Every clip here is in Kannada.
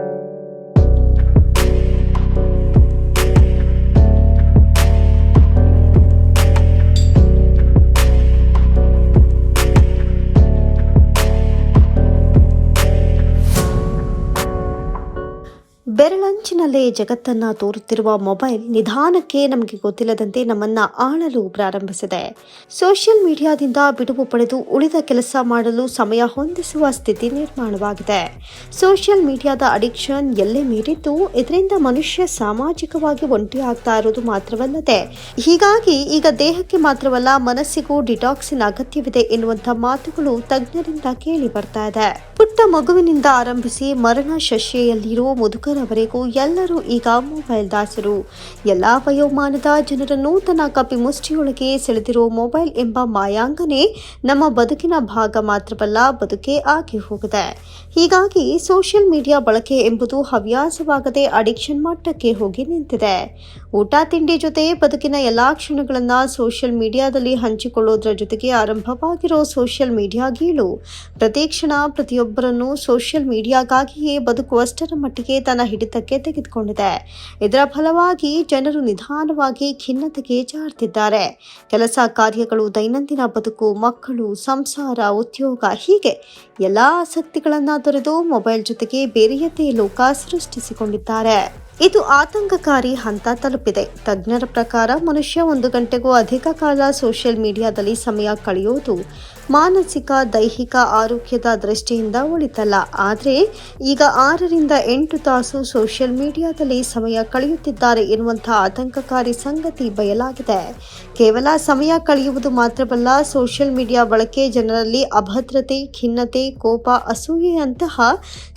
thank you. ಬೆರಳಂಚಿನಲ್ಲೇ ಜಗತ್ತನ್ನ ತೋರುತ್ತಿರುವ ಮೊಬೈಲ್ ನಿಧಾನಕ್ಕೆ ನಮಗೆ ಗೊತ್ತಿಲ್ಲದಂತೆ ನಮ್ಮನ್ನ ಆಳಲು ಪ್ರಾರಂಭಿಸಿದೆ. ಸೋಷಿಯಲ್ ಮೀಡಿಯಾದಿಂದ ಬಿಡುವು ಪಡೆದು ಉಳಿದ ಕೆಲಸ ಮಾಡಲು ಸಮಯ ಹೊಂದಿಸುವ ಸ್ಥಿತಿ ನಿರ್ಮಾಣವಾಗಿದೆ. ಸೋಷಿಯಲ್ ಮೀಡಿಯಾದ ಅಡಿಕ್ಷನ್ ಎಲ್ಲೇ ಮೀರಿದ್ದು ಇದರಿಂದ ಮನುಷ್ಯ ಸಾಮಾಜಿಕವಾಗಿ ಒಂಟಿಯಾಗ್ತಾ ಇರೋದು ಮಾತ್ರವಲ್ಲದೆ, ಹೀಗಾಗಿ ಈಗ ದೇಹಕ್ಕೆ ಮಾತ್ರವಲ್ಲ ಮನಸ್ಸಿಗೂ ಡಿಟಾಕ್ಸಿನ ಅಗತ್ಯವಿದೆ ಎನ್ನುವಂಥ ಮಾತುಗಳು ತಜ್ಞರಿಂದ ಕೇಳಿ ಬರ್ತಾ ಇದೆ. ಪುಟ್ಟ ಮಗುವಿನಿಂದ ಆರಂಭಿಸಿ ಮರಣ ಶಶೆಯಲ್ಲಿರೋ ಮುದುಕರವರೆಗೂ ಎಲ್ಲರೂ ಈಗ ಮೊಬೈಲ್ ದಾಸರು. ಎಲ್ಲ ವಯೋಮಾನದ ಜನರನ್ನು ತನ್ನ ಕಪಿ ಮುಷ್ಟಿಯೊಳಗೆ ಸೆಳೆದಿರೋ ಮೊಬೈಲ್ ಎಂಬ ಮಾಯಾಂಗನೆ ನಮ್ಮ ಬದುಕಿನ ಭಾಗ ಮಾತ್ರವಲ್ಲ, ಬದುಕೇ ಆಗಿ ಹೋಗಿದೆ. ಹೀಗಾಗಿ ಸೋಷಿಯಲ್ ಮೀಡಿಯಾ ಬಳಕೆ ಎಂಬುದು ಹವ್ಯಾಸವಾಗದೆ ಅಡಿಕ್ಷನ್ ಮಟ್ಟಕ್ಕೆ ಹೋಗಿ ನಿಂತಿದೆ. ಊಟ, ತಿಂಡಿ ಜೊತೆ ಬದುಕಿನ ಎಲ್ಲಾ ಕ್ಷಣಗಳನ್ನ ಸೋಷಿಯಲ್ ಮೀಡಿಯಾದಲ್ಲಿ ಹಂಚಿಕೊಳ್ಳೋದ್ರ ಜೊತೆಗೆ ಆರಂಭವಾಗಿರೋ ಸೋಷಿಯಲ್ ಮೀಡಿಯಾ ಗೀಳು. ಪ್ರತಿ ಕ್ಷಣ ಪ್ರತಿಯೊಬ್ಬರನ್ನು ಸೋಷಿಯಲ್ ಮೀಡಿಯಾಗಾಗಿಯೇ ಬದುಕುವಷ್ಟರ ಮಟ್ಟಿಗೆ ತನ್ನ ಹಿಡಿತಕ್ಕೆ ಇದರ ಫಲವಾಗಿ ಜನರು ನಿಧಾನವಾಗಿ ಖಿನ್ನತೆಗೆ ಜಾರ್ತಿದ್ದಾರೆ. ಕೆಲಸ ಕಾರ್ಯಗಳು, ದೈನಂದಿನ ಬದುಕು, ಮಕ್ಕಳು, ಸಂಸಾರ, ಉದ್ಯೋಗ ಹೀಗೆ ಎಲ್ಲಾ ಆಸಕ್ತಿಗಳನ್ನ ತೊರೆದು ಮೊಬೈಲ್ ಜೊತೆಗೆ ಬೇರೆಯದೇ ಲೋಕ ಸೃಷ್ಟಿಸಿಕೊಂಡಿದ್ದಾರೆ. ಇದು ಆತಂಕಕಾರಿ ಹಂತ ತಲುಪಿದೆ. ತಜ್ಞರ ಪ್ರಕಾರ ಮನುಷ್ಯ ಒಂದು ಗಂಟೆಗೂ ಅಧಿಕ ಕಾಲ ಸೋಷಿಯಲ್ ಮೀಡಿಯಾದಲ್ಲಿ ಸಮಯ ಕಳೆಯುವುದು ಮಾನಸಿಕ, ದೈಹಿಕ ಆರೋಗ್ಯದ ದೃಷ್ಟಿಯಿಂದ ಒಳಿತಲ್ಲ. ಆದರೆ ಈಗ ಆರರಿಂದ ಎಂಟು ತಾಸು ಸೋಷಿಯಲ್ ಮೀಡಿಯಾದಲ್ಲಿ ಸಮಯ ಕಳೆಯುತ್ತಿದ್ದಾರೆ ಎನ್ನುವಂತಹ ಆತಂಕಕಾರಿ ಸಂಗತಿ ಬಯಲಾಗಿದೆ. ಕೇವಲ ಸಮಯ ಕಳೆಯುವುದು ಮಾತ್ರವಲ್ಲ, ಸೋಷಿಯಲ್ ಮೀಡಿಯಾ ಬಳಕೆ ಜನರಲ್ಲಿ ಅಭದ್ರತೆ, ಖಿನ್ನತೆ, ಕೋಪ, ಅಸೂಯೆಯಂತಹ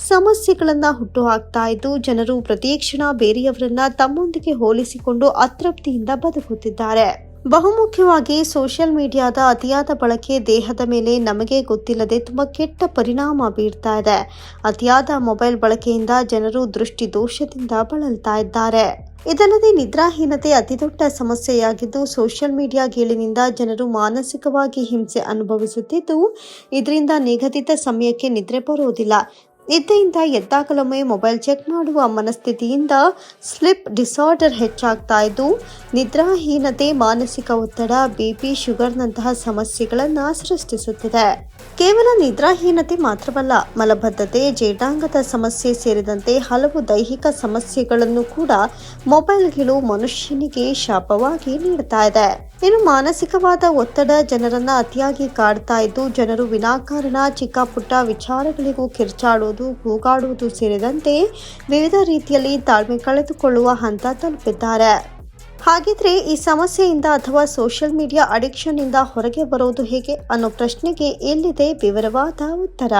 ಸಮಸ್ಯೆಗಳನ್ನು ಹುಟ್ಟುಹಾಕ್ತಾ ಇದ್ದು ಜನರು ಪ್ರತಿಕ್ಷಣ ಬೇರೆಯವರನ್ನ ತಮ್ಮೊಂದಿಗೆ ಹೋಲಿಸಿಕೊಂಡು ಅತೃಪ್ತಿಯಿಂದ ಬದುಕುತ್ತಿದ್ದಾರೆ. ಬಹುಮುಖ್ಯವಾಗಿ ಸೋಷಿಯಲ್ ಮೀಡಿಯಾದ ಅತಿಯಾದ ಬಳಕೆ ದೇಹದ ಮೇಲೆ ನಮಗೆ ಗೊತ್ತಿಲ್ಲದೆ ತುಂಬಾ ಕೆಟ್ಟ ಪರಿಣಾಮ ಬೀರ್ತಾ ಇದೆ. ಅತಿಯಾದ ಮೊಬೈಲ್ ಬಳಕೆಯಿಂದ ಜನರು ದೃಷ್ಟಿ ದೋಷದಿಂದ ಬಳಲ್ತಾ ಇದ್ದಾರೆ. ಇದಲ್ಲದೆ ನಿದ್ರಾಹೀನತೆ ಅತಿದೊಡ್ಡ ಸಮಸ್ಯೆಯಾಗಿದ್ದು ಸೋಷಿಯಲ್ ಮೀಡಿಯಾ ಗೇಳಿನಿಂದ ಜನರು ಮಾನಸಿಕವಾಗಿ ಹಿಂಸೆ ಅನುಭವಿಸುತ್ತಿದ್ದು, ಇದರಿಂದ ನಿಗದಿತ ಸಮಯಕ್ಕೆ ನಿದ್ರೆ ಬರೋದಿಲ್ಲ. ನಿದ್ದೆಯಿಂದ ಎದ್ದಾಗಲೊಮ್ಮೆ ಮೊಬೈಲ್ ಚೆಕ್ ಮಾಡುವ ಮನಸ್ಥಿತಿಯಿಂದ ಸ್ಲಿಪ್ ಡಿಸಾರ್ಡರ್ ಹೆಚ್ಚಾಗ್ತಾ ಇದ್ದು, ನಿದ್ರಾಹೀನತೆ, ಮಾನಸಿಕ ಒತ್ತಡ ಬಿಪಿ ಶುಗರ್ನಂತಹ ಸಮಸ್ಯೆಗಳನ್ನು ಸೃಷ್ಟಿಸುತ್ತಿದೆ. ಕೇವಲ ನಿದ್ರಾಹೀನತೆ ಮಾತ್ರವಲ್ಲ, ಮಲಬದ್ಧತೆ, ಜೇಡಾಂಗದ ಸಮಸ್ಯೆ ಸೇರಿದಂತೆ ಹಲವು ದೈಹಿಕ ಸಮಸ್ಯೆಗಳನ್ನು ಕೂಡ ಮೊಬೈಲ್ಗಳು ಮನುಷ್ಯನಿಗೆ ಶಾಪವಾಗಿ ನೀಡ್ತಾ ಇದೆ. ಇನ್ನು ಮಾನಸಿಕವಾದ ಒತ್ತಡ ಜನರನ್ನ ಅತಿಯಾಗಿ ಕಾಡ್ತಾ ಇದ್ದು, ಜನರು ವಿನಾಕಾರಣ ಚಿಕ್ಕ ಪುಟ್ಟ ವಿಚಾರಗಳಿಗೂ ಕಿರ್ಚಾಡುವುದು ಕೂಗಾಡುವುದು ಸೇರಿದಂತೆ ವಿವಿಧ ರೀತಿಯಲ್ಲಿ ತಾಳ್ಮೆ ಕಳೆದುಕೊಳ್ಳುವ ಹಂತ ತಲುಪಿದ್ದಾರೆ. ಹಾಗಿದ್ರೆ ಈ ಸಮಸ್ಯೆಯಿಂದ ಅಥವಾ ಸೋಷಿಯಲ್ ಮೀಡಿಯಾ ಅಡಿಕ್ಷನ್ ಇಂದ ಹೊರಗೆ ಬರೋದು ಹೇಗೆ ಅನ್ನೋ ಪ್ರಶ್ನೆಗೆ ಎಲ್ಲಿದೆ ವಿವರವಾದ ಉತ್ತರ.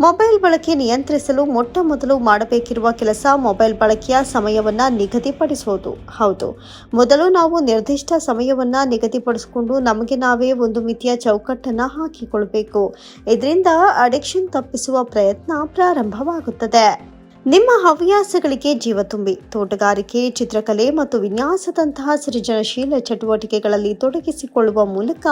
ಮೊಬೈಲ್ ಬಳಕೆ ನಿಯಂತ್ರಿಸಲು ಮೊಟ್ಟ ಮೊದಲು ಮಾಡಬೇಕಿರುವ ಕೆಲಸ ಮೊಬೈಲ್ ಬಳಕೆಯ ಸಮಯವನ್ನ ನಿಗದಿಪಡಿಸುವುದು. ಹೌದು. ಮೊದಲು ನಾವು ನಿರ್ದಿಷ್ಟ ಸಮಯವನ್ನ ನಿಗದಿಪಡಿಸಿಕೊಂಡು ನಮಗೆ ನಾವೇ ಒಂದು ಮಿತಿಯ ಚೌಕಟ್ಟನ್ನ ಹಾಕಿಕೊಳ್ಬೇಕು. ಇದರಿಂದ ಅಡಿಕ್ಷನ್ ತಪ್ಪಿಸುವ ಪ್ರಯತ್ನ ಪ್ರಾರಂಭವಾಗುತ್ತದೆ. ನಿಮ್ಮ ಹವ್ಯಾಸಗಳಿಗೆ ಜೀವ ತುಂಬಿ, ತೋಟಗಾರಿಕೆ, ಚಿತ್ರಕಲೆ ಮತ್ತು ವಿನ್ಯಾಸದಂತಹ ಸೃಜನಶೀಲ ಚಟುವಟಿಕೆಗಳಲ್ಲಿ ತೊಡಗಿಸಿಕೊಳ್ಳುವ ಮೂಲಕ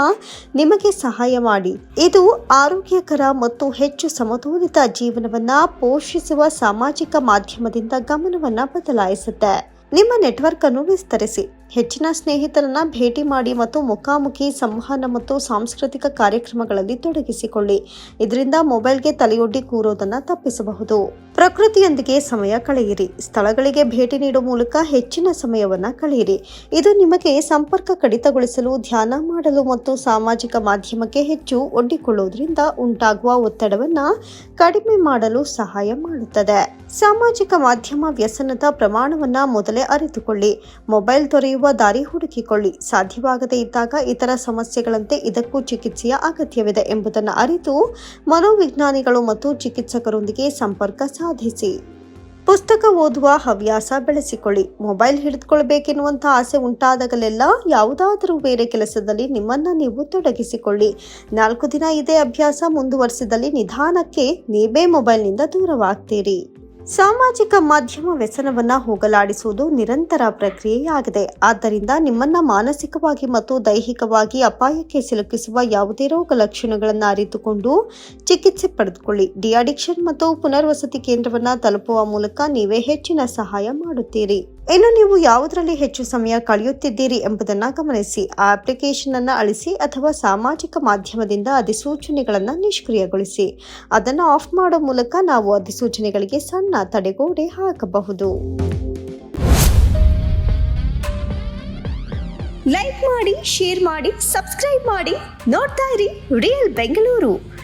ನಿಮಗೆ ಸಹಾಯ ಮಾಡಿ. ಇದು ಆರೋಗ್ಯಕರ ಮತ್ತು ಹೆಚ್ಚು ಸಮತೋಲಿತ ಜೀವನವನ್ನ ಪೋಷಿಸುವ ಸಾಮಾಜಿಕ ಮಾಧ್ಯಮದಿಂದ ಗಮನವನ್ನ ಬದಲಾಯಿಸುತ್ತೆ. ನಿಮ್ಮ ನೆಟ್ವರ್ಕ್ ಅನ್ನು ವಿಸ್ತರಿಸಿ. ಹೆಚ್ಚಿನ ಸ್ನೇಹಿತರನ್ನ ಭೇಟಿ ಮಾಡಿ ಮತ್ತು ಮುಖಾಮುಖಿ ಸಂವಹನ ಮತ್ತು ಸಾಂಸ್ಕೃತಿಕ ಕಾರ್ಯಕ್ರಮಗಳಲ್ಲಿ ತೊಡಗಿಸಿಕೊಳ್ಳಿ. ಇದರಿಂದ ಮೊಬೈಲ್ಗೆ ತಲೆಯೊಡ್ಡಿ ಕೂರೋದನ್ನ ತಪ್ಪಿಸಬಹುದು. ಪ್ರಕೃತಿಯೊಂದಿಗೆ ಸಮಯ ಕಳೆಯಿರಿ. ಸ್ಥಳಗಳಿಗೆ ಭೇಟಿ ನೀಡುವ ಮೂಲಕ ಹೆಚ್ಚಿನ ಸಮಯವನ್ನ ಕಳೆಯಿರಿ. ಇದು ನಿಮಗೆ ಸಂಪರ್ಕ ಕಡಿತಗೊಳಿಸಲು, ಧ್ಯಾನ ಮಾಡಲು ಮತ್ತು ಸಾಮಾಜಿಕ ಮಾಧ್ಯಮಕ್ಕೆ ಹೆಚ್ಚು ಒಡ್ಡಿಕೊಳ್ಳುವುದರಿಂದ ಉಂಟಾಗುವ ಒತ್ತಡವನ್ನ ಕಡಿಮೆ ಮಾಡಲು ಸಹಾಯ ಮಾಡುತ್ತದೆ. ಸಾಮಾಜಿಕ ಮಾಧ್ಯಮ ವ್ಯಸನದ ಪ್ರಮಾಣವನ್ನ ಮೊದಲೇ ಅರಿತುಕೊಳ್ಳಿ. ಮೊಬೈಲ್ ತೊರೆಯುವ ದಾರಿ ಹುಡುಕಿಕೊಳ್ಳಿ. ಸಾಧ್ಯವಾಗದೇ ಇದ್ದಾಗ ಇತರ ಸಮಸ್ಯೆಗಳಂತೆ ಇದಕ್ಕೂ ಚಿಕಿತ್ಸೆಯ ಅಗತ್ಯವಿದೆ ಎಂಬುದನ್ನು ಅರಿತು ಮನೋವಿಜ್ಞಾನಿಗಳು ಮತ್ತು ಚಿಕಿತ್ಸಕರೊಂದಿಗೆ ಸಂಪರ್ಕ ಸಾಧಿಸಿ. ಪುಸ್ತಕ ಓದುವ ಹವ್ಯಾಸ ಬೆಳೆಸಿಕೊಳ್ಳಿ. ಮೊಬೈಲ್ ಹಿಡಿದುಕೊಳ್ಬೇಕೆನ್ನುವಂಥ ಆಸೆ ಉಂಟಾದಾಗಲೆಲ್ಲ ಯಾವುದಾದರೂ ಬೇರೆ ಕೆಲಸದಲ್ಲಿ ನಿಮ್ಮನ್ನ ನೀವು ತೊಡಗಿಸಿಕೊಳ್ಳಿ. ನಾಲ್ಕು ದಿನ ಇದೇ ಅಭ್ಯಾಸ ಮುಂದುವರಿಸಿದಲ್ಲಿ ನಿಧಾನಕ್ಕೆ ನೀವೇ ಮೊಬೈಲ್ನಿಂದ ದೂರವಾಗ್ತೀರಿ. ಸಾಮಾಜಿಕ ಮಾಧ್ಯಮ ವ್ಯಸನವನ್ನ ಹೋಗಲಾಡಿಸುವುದು ನಿರಂತರ ಪ್ರಕ್ರಿಯೆಯಾಗಿದೆ. ಆದ್ದರಿಂದ ನಿಮ್ಮನ್ನ ಮಾನಸಿಕವಾಗಿ ಮತ್ತು ದೈಹಿಕವಾಗಿ ಅಪಾಯಕ್ಕೆ ಸಿಲುಕಿಸುವ ಯಾವುದೇ ರೋಗ ಲಕ್ಷಣಗಳನ್ನು ಅರಿತುಕೊಂಡು ಚಿಕಿತ್ಸೆ ಪಡೆದುಕೊಳ್ಳಿ. ಡಿಅಡಿಕ್ಷನ್ ಮತ್ತು ಪುನರ್ವಸತಿ ಕೇಂದ್ರವನ್ನು ತಲುಪುವ ಮೂಲಕ ನೀವೇ ಹೆಚ್ಚಿನ ಸಹಾಯ ಮಾಡುತ್ತೀರಿ. ಇನ್ನು ನೀವು ಯಾವುದರಲ್ಲಿ ಹೆಚ್ಚು ಸಮಯ ಕಳೆಯುತ್ತಿದ್ದೀರಿ ಎಂಬುದನ್ನು ಗಮನಿಸಿ. ಆ ಅಪ್ಲಿಕೇಶನ್ ಅನ್ನು ಅಳಿಸಿ ಅಥವಾ ಸಾಮಾಜಿಕ ಮಾಧ್ಯಮದಿಂದ ಅಧಿಸೂಚನೆಗಳನ್ನು ನಿಷ್ಕ್ರಿಯಗೊಳಿಸಿ. ಅದನ್ನು ಆಫ್ ಮಾಡೋ ಮೂಲಕ ನಾವು ಅಧಿಸೂಚನೆಗಳಿಗೆ ಸಣ್ಣ ತಡೆಗೋಡೆ ಹಾಕಬಹುದು. ಲೈಕ್ ಮಾಡಿ ಶೇರ್ ಮಾಡಿ ಸಬ್ಸ್ಕ್ರೈಬ್ ಮಾಡಿ. ನೋಡ್ತಾ ಇರಿ ರಿಯಲ್ ಬೆಂಗಳೂರು